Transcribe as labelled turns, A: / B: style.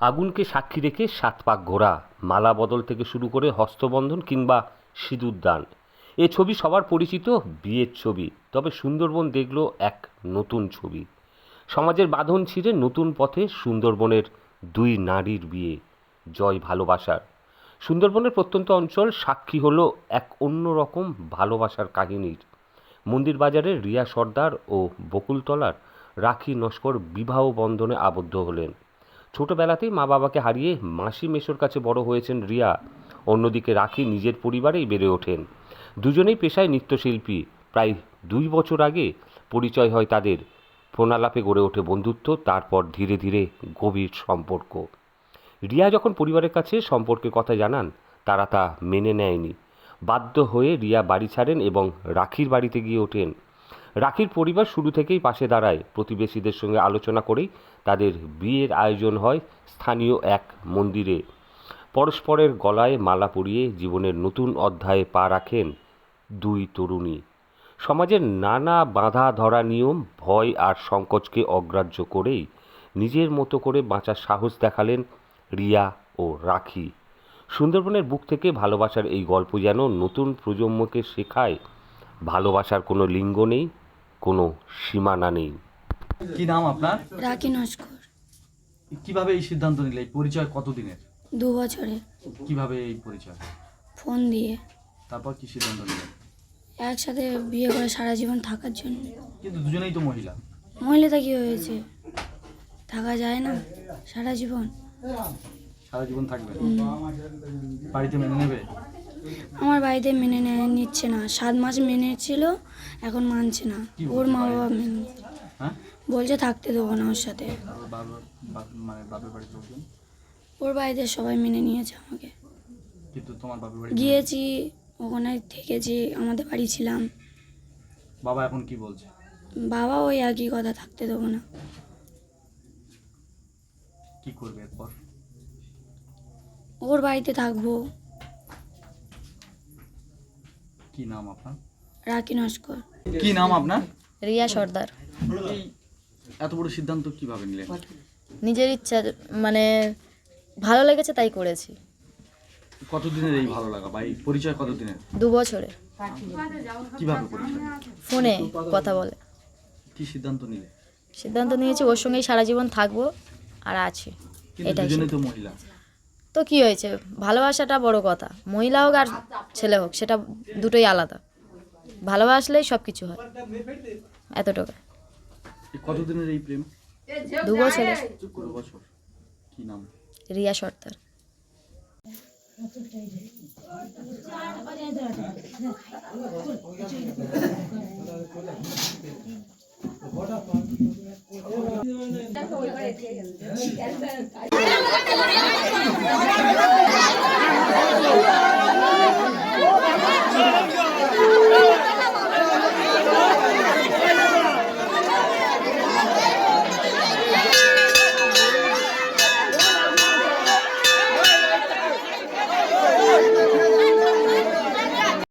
A: আগুনকে সাক্ষী রেখে সাত পাক ঘোরা মালা বদল থেকে শুরু করে হস্তবন্ধন কিংবা সিঁদুরদান এ ছবি সবার পরিচিত, বিয়ের ছবি। তবে সুন্দরবন দেখল এক নতুন ছবি। সমাজের বাঁধন ছিঁড়ে নতুন পথে সুন্দরবনের দুই নারীর বিয়ে। জয় ভালোবাসার। সুন্দরবনের প্রত্যন্ত অঞ্চল সাক্ষী হলো এক অন্যরকম ভালোবাসার কাহিনীর। মন্দির বাজারের রিয়া সর্দার ও বকুলতলার রাখি নস্কর বিবাহ বন্ধনে আবদ্ধ হলেন। ছোটবেলাতেই মা বাবাকে হারিয়ে মাসি মেশোর কাছে বড় হয়েছেন রিয়া। অন্যদিকে রাখি নিজের পরিবারেই বেড়ে ওঠেন। দুজনেই পেশায় নৃত্যশিল্পী। প্রায় দুই বছর আগে পরিচয় হয় তাদের। প্রণালাপে গড়ে ওঠে বন্ধুত্ব, তারপর ধীরে ধীরে গভীর সম্পর্ক। রিয়া যখন পরিবারের কাছে সম্পর্কের কথা জানান, তারা তা মেনে নেয়নি। বাধ্য হয়ে রিয়া বাড়ি ছাড়েন এবং রাখির বাড়িতে গিয়ে ওঠেন। রাখির পরিবার শুরু থেকেই পাশে দাঁড়ায়। প্রতিবেশীদের সঙ্গে আলোচনা করেই তাদের বিয়ের আয়োজন হয় স্থানীয় এক মন্দিরে। পরস্পরের গলায় মালা পরিয়ে জীবনের নতুন অধ্যায়ে পা রাখেন দুই তরুণী। সমাজের নানা বাঁধা ধরা নিয়ম, ভয় আর সংকোচকে অগ্রাহ্য করেই নিজের মতো করে বাঁচার সাহস দেখালেন রিয়া ও রাখি। সুন্দরবনের বুক থেকে ভালোবাসার এই গল্প যেন নতুন প্রজন্মকে শেখায়, ভালোবাসার কোনো লিঙ্গ নেই কোনো সীমানা নেই।
B: কি নাম আপনার?
C: রাখি নস্কর
B: কীভাবে এই সিদ্ধান্ত নিলে? এই পরিচয় কতদিনের?
C: দু বছরে
B: কীভাবে এই পরিচয়?
C: ফোন দিয়ে।
B: তারপর কি সিদ্ধান্ত নিলেন?
C: একসাথে বিয়ে করে সারা জীবন থাকার জন্য।
B: কিন্তু দুজনেই তো মহিলা।
C: মহিলাটা কি হয়েছে? থাকা যায় না সারা জীবন।
B: সারা জীবন থাকবে? বাড়িতে মেনে নেবে?
C: আমার বাড়িতে মেনে নেয় নিচ্ছে না। সাত মাস মেনে ছিল এখন মানছে না। ওর মা বাবা মেনে
B: হ্যাঁ?
C: বলছে থাকতে দেবো না ওর সাথে।
B: মানে
C: ওর বাড়িতে সবাই মেনে নিয়েছে আমাকে। গিয়েছি ওখানে থেকেছি আমাদের বাড়ি ছিলাম।
B: বাবা এখন কি বলছে?
C: বাবা ওই একই কথা থাকতে দেবো না।
B: কি করবে এরপর?
C: ওর বাড়িতে থাকব।
B: কি নাম আপনার?
C: নস্কর।
B: কি নাম আপনার?
D: রিয়া সর্দার।
B: এত বড় সিদ্ধান্ত কীভাবে নিলেন?
D: নিজের ইচ্ছা মানে ভালো লেগেছে তাই করেছি।
B: কতদিনের এই ভালো লাগা এই পরিচয় কতদিনের?
D: দু বছরে।
B: কীভাবে পরিচয়?
D: ফোনে কথা বলে।
B: কি সিদ্ধান্ত নিলে?
D: সিদ্ধান্ত নিয়েছি ওর সঙ্গেই সারা জীবন থাকব আর আছি। এটাই
B: তো মহিলা।
D: তো কি হয়েছে? ভালোবাসাটা বড় কথা। মহিলা হোক আর ছেলে হোক সেটা দুটোই আলাদা। ভালোবাসলেই সব কিছু হয়। এতটুকু।
B: এই কতদিনের এই প্রেম?
D: দু
B: কি নাম?
D: রিয়া সর্দার।